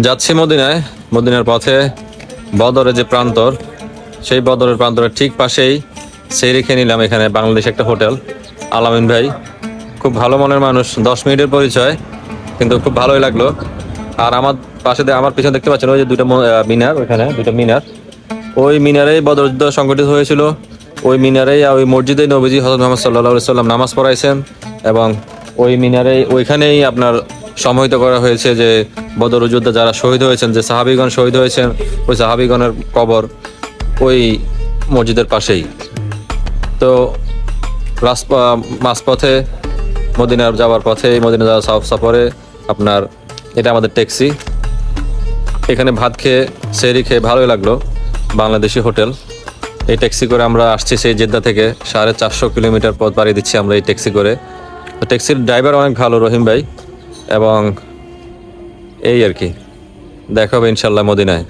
যাচ্ছি মদিনায়। মদিনার পথে বদরের যে প্রান্তর, সেই বদরের প্রান্তরের ঠিক পাশেই সেই রেখে নিলাম এখানে বাংলাদেশ একটা হোটেল। আলামিন ভাই, খুব ভালো মনের মানুষ, দশ মিনিটের পরিচয়, কিন্তু খুব ভালোই লাগল। আর আমার পাশে আমার পিছনে দেখতে পাচ্ছেন ওই যে দুটো মিনার ওইখানে দুটো মিনার। ওই মিনারেই বদর যুদ্ধ সংগঠিত হয়েছিল। ওই মিনারেই ওই মসজিদে নবীজি হজরত মোহাম্মদ সাল্লাহ সাল্লাম নামাজ পড়াইছেন এবং ওই মিনারে ওইখানেই আপনার সমাহিত করা হয়েছে যে বদর যুদ্ধে যারা শহীদ হয়েছেন, যে সাহাবিগণ শহীদ হয়েছেন, ওই সাহাবিগণের কবর ওই মসজিদের পাশেই। তো মাঝপথে মদিনার যাওয়ার পথে, মদিনা যাওয়ার সফ সফরে আপনার এটা আমাদের ট্যাক্সি। এখানে ভাত খেয়ে সেরি খেয়ে ভালোই লাগল, বাংলাদেশি হোটেল। এই ট্যাক্সি করে আমরা আসছি সেই জেদ্দা থেকে, সাড়ে চারশো কিলোমিটার পথ পাড়ি দিচ্ছি আমরা এই ট্যাক্সি করে। ট্যাক্সির ড্রাইভার অনেক ভালো, রহিম ভাই। এবং এই আর কি। দেখা হবে ইনশাল্লাহ মদিনায়।